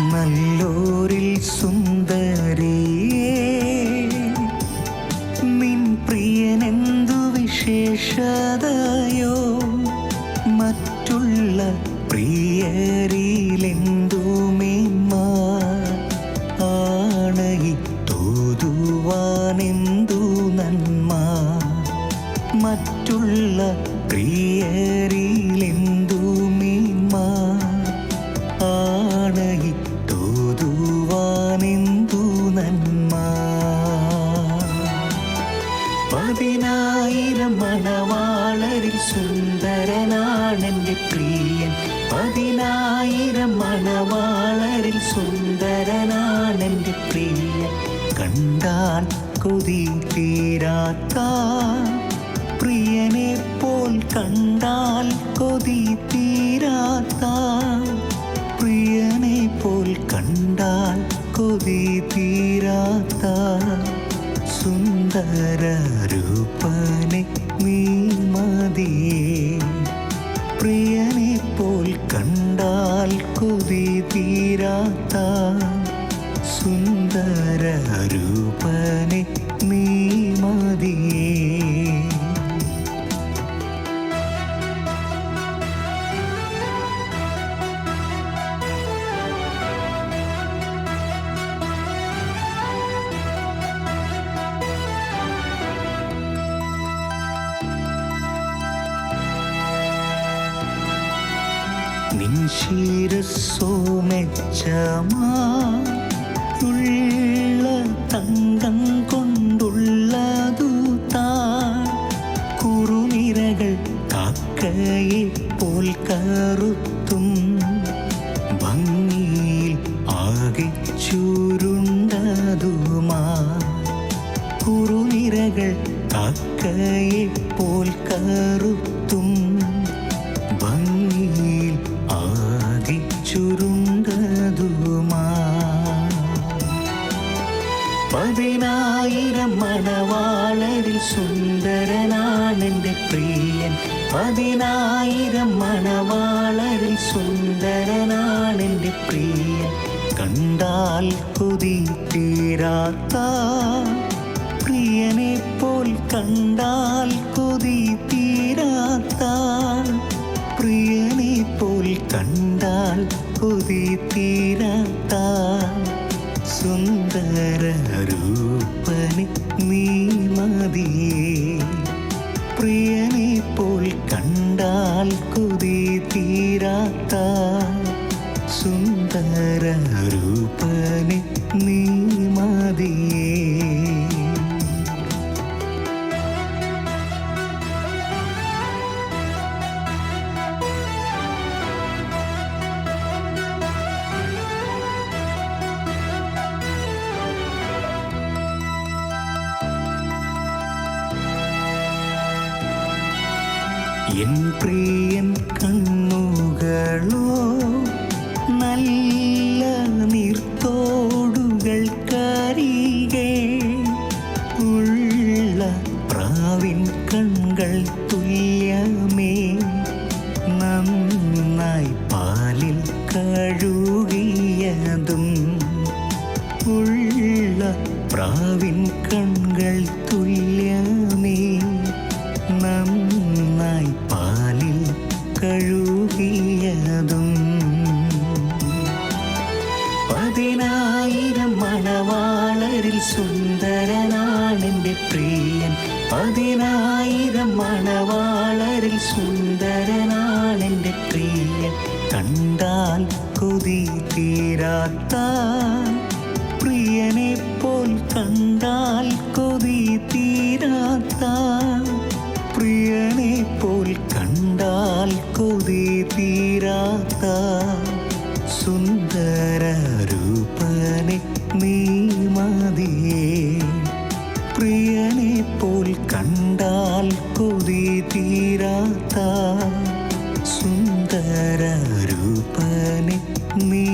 നല്ലോരിൽ സുന്ദരിയേ നിൻ പ്രിയനെന്തു വിശേഷതയോ? മറ്റുള്ള പ്രിയരിലെന്തു മേന്മ ആണയി തോതുവാനെന്തു നന്മ? മറ്റുള്ള പ്രിയരിലെന്തു പതിനായിരം മണവാളരിൽ സുന്ദരനാണെന്റെ പ്രിയൻ. പതിനായിരം മണവാളരിൽ സുന്ദരനാണെന്റെ പ്രിയൻ. കണ്ടാൽ കൊതി തീരാത്ത പ്രിയനെ പോൽ കണ്ടാൽ കൊതി തീരാത്ത പ്രിയനെ പോൽ കണ്ടാൽ കൊതി തീരാത്ത സുന്ദര തീരാത്ത സുന്ദര രൂപനെ നീ മതിയേ നിൻ ശിരസ്സോ മെച്ചമാ ഉള്ള തങ്കം കൊണ്ടുള്ളതു താ കുറുനിരകൾ കാക്കയെ പോൽ കറുത്തും ഭംഗിയിൽ ആകെ ചുരുണ്ടതുമാ കുറുനിരകൾ കാക്കയെ പോൽ കറുത്തും പതിനായിരം മണവാളരിൽ സുന്ദരനാണെന്റെ പ്രിയൻ. പതിനായിരം മണവാളരിൽ സുന്ദരനാണെന്റെ പ്രിയൻ. കണ്ടാൽ കൊതി തീരാത്ത പ്രിയനെ പോൽ കണ്ടാൽ കൊതി തീരാത്ത പ്രിയനെ പോൽ കണ്ടാൽ കൊതി തീരാത്ത കൊതി തീരാത്ത സുന്ദര രൂപനെ നീ മതിയേ. എൻ പ്രിയൻ ഉള്ള പ്രാവിൻ കൺകൾ തുല്യമേ. നന്നായി പാലിൽ കഴുകിയതും ഉള്ള പ്രാവിൻ കൺകൾ തുല്യമേ. സുന്ദരനാണെന്റെ പ്രിയൻ പതിനായിരം മണവാളരിൽ സുന്ദരനാണെന്റെ പ്രിയൻ. കണ്ടാൽ കൊതി തീരാത്ത പ്രിയനെ പോൽ കണ്ടാൽ കൊതി തീരാത്ത പ്രിയനെ പോൽ കണ്ടാൽ കൊതി തീരാത്ത സുന്ദര പ്രിയനെ പോൽ കണ്ടാൽ കൊതി തീരാത്ത സുന്ദര രൂപനെ നീ